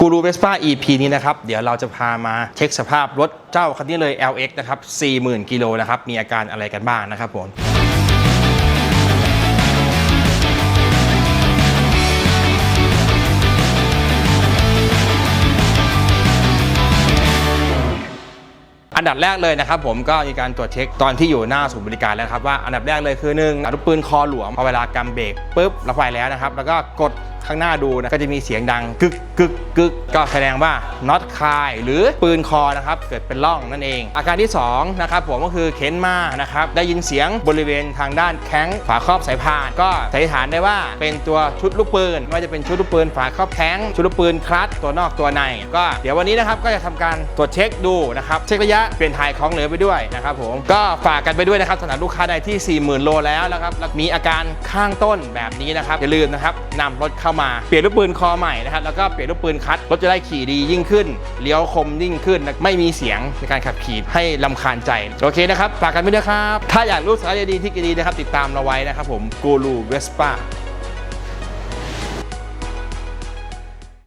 กูรูเวสป้า EP นี้นะครับ เดี๋ยวเราจะพามาเช็คสภาพรถเจ้าคันนี้เลย LX นะครับ 40,000 กิโลนะครับ มีอาการอะไรกันบ้างนะครับผมอันดับแรกเลยนะครับผมก็มีการตรวจเช็คตอนที่อยู่หน้าศูนย์บริการแล้วครับว่าอันดับแรกเลยคือหนึ่งอาวุธปืนคอหลวมพอเวลากำเบรกปุ๊บเราไปแล้วนะครับ แล้วก็กด ข้างหน้าดูนะก็จะมีเสียงดังกึกกึกกึกก็แสดงว่าน็อตคายหรือปืนคอนะครับเกิดเป็นร่องนั่นเอง อาการที่สองนะครับผมก็คือเข็นมานะครับได้ยินเสียงบริเวณทางด้านแข้งฝาครอบสายพาน ก็สันนิษฐานได้ว่าเป็นตัวชุดลูกปืนไม่ว่าจะเป็นชุดลูกปืนฝาครอบแข้งชุดลูกปืนคลัตช์ตัวนอกตัวใน ก็เดี๋ยววันนี้นะครับก็จะทำการตรวจเช็คดูนะครับเช็คระยะเปลี่ยนถ่ายของเหลือไปด้วยนะครับผมก็ฝากกันไปด้วยนะครับสำหรับลูกค้าใดที่ 40,000 โลแล้วนะครับมีอาการข้างต้นแบบนี้นะครับอย่าลืมนะครับนำรถเข้ามาเปลี่ยนลูกปืนคอใหม่นะครับแล้วก็เปลี่ยนลูกปืนคัดรถจะได้ขี่ดียิ่งขึ้นเลี้ยวคมยิ่งขึ้นไม่มีเสียงในการขับขี่ให้ลำคาญใจโอเคนะครับฝากกันไปด้วยครับ ถ้าอยากรู้สาระดีที่ดีนะครับติดตามเราไว้นะครับผมกูรูเวสป้า